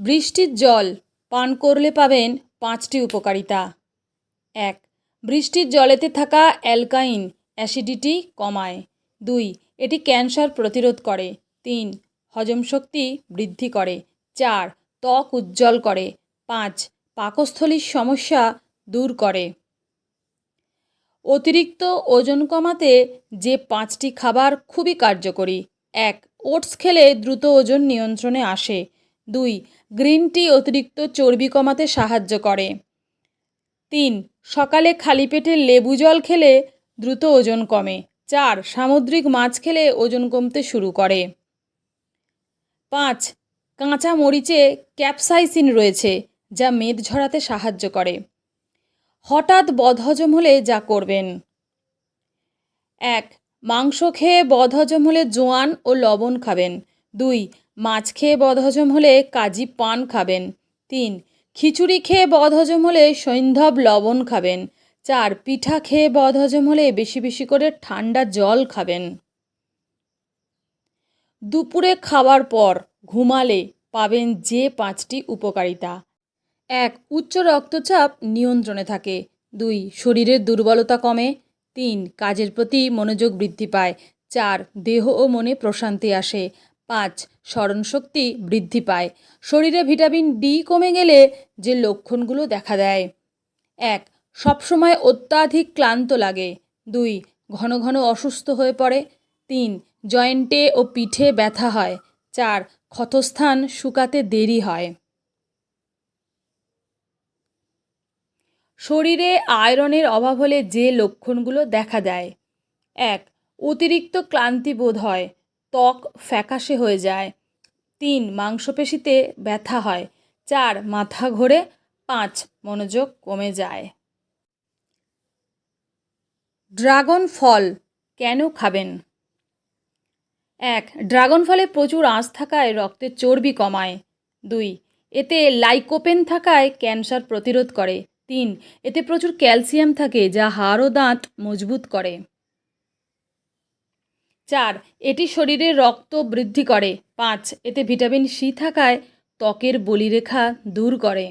বৃষ্টির জল পান করলে পাবেন পাঁচটি উপকারিতা। এক, বৃষ্টির জলেতে থাকা অ্যালকাইন অ্যাসিডিটি কমায়। দুই, এটি ক্যান্সার প্রতিরোধ করে। তিন, হজম শক্তি বৃদ্ধি করে। চার, ত্বক উজ্জ্বল করে। পাঁচ, পাকস্থলীর সমস্যা দূর করে। অতিরিক্ত ওজন কমাতে যে পাঁচটি খাবার খুবই কার্যকরী। এক, ওটস খেলে দ্রুত ওজন নিয়ন্ত্রণে আসে। দুই, গ্রিন টি অতিরিক্ত চর্বি কমাতে সাহায্য করে। তিন, সকালে খালি পেটে লেবু জল খেলে দ্রুত ওজন কমে। চার, সামুদ্রিক মাছ খেলে ওজন কমতে শুরু করে। পাঁচ, কাঁচা মরিচে ক্যাপসাইসিন রয়েছে, যা মেদ ঝরাতে সাহায্য করে। হঠাৎ বদহজম হলে যা করবেন? এক, মাংস খেয়ে বদহজম হলে জোয়ান ও লবণ খাবেন। দুই মাছ খেয়ে বদহজম হলে কাজী পান খাবেন। তিন, খিচুড়ি খেয়ে বদহজম হলে সৈন্ধব লবণ খাবেন। চার, পিঠা খেয়ে বদহজম হলে বেশি বেশি করে ঠান্ডা জল খাবেন। দুপুরে খাওয়ার পর ঘুমালে পাবেন যে পাঁচটি উপকারিতা। এক, উচ্চ রক্তচাপ নিয়ন্ত্রণে থাকে। দুই, শরীরের দুর্বলতা কমে। তিন, কাজের প্রতি মনোযোগ বৃদ্ধি পায়। চার, দেহ ও মনে প্রশান্তি আসে। পাঁচ, স্মরণশক্তি বৃদ্ধি পায়। শরীরে ভিটামিন ডি কমে গেলে যে লক্ষণগুলো দেখা দেয়। এক, সবসময় অত্যাধিক ক্লান্ত লাগে। দুই, ঘন ঘন অসুস্থ হয়ে পড়ে। তিন, জয়েন্টে ও পিঠে ব্যথা হয়। চার, ক্ষতস্থান শুকাতে দেরি হয়। শরীরে আয়রনের অভাব হলে যে লক্ষণগুলো দেখা দেয়। এক, অতিরিক্ত ক্লান্তি বোধ হয়। ত্বক ফ্যাকাশে হয়ে যায়। তিন, মাংসপেশিতে ব্যথা হয়। চার, মাথা ঘোরে। পাঁচ, মনোযোগ কমে যায়। ড্রাগন ফল কেন খাবেন? এক, ড্রাগন ফলে প্রচুর আঁশ থাকায় রক্তের চর্বি কমায়। দুই, এতে লাইকোপেন থাকায় ক্যান্সার প্রতিরোধ করে। তিন, এতে প্রচুর ক্যালসিয়াম থাকে যা হাড় ও দাঁত মজবুত করে। চার, এটি শরীরে রক্ত বৃদ্ধি করে। পাঁচ, এতে ভিটামিন সি থাকায় ত্বকের বলিরেখা দূর করে।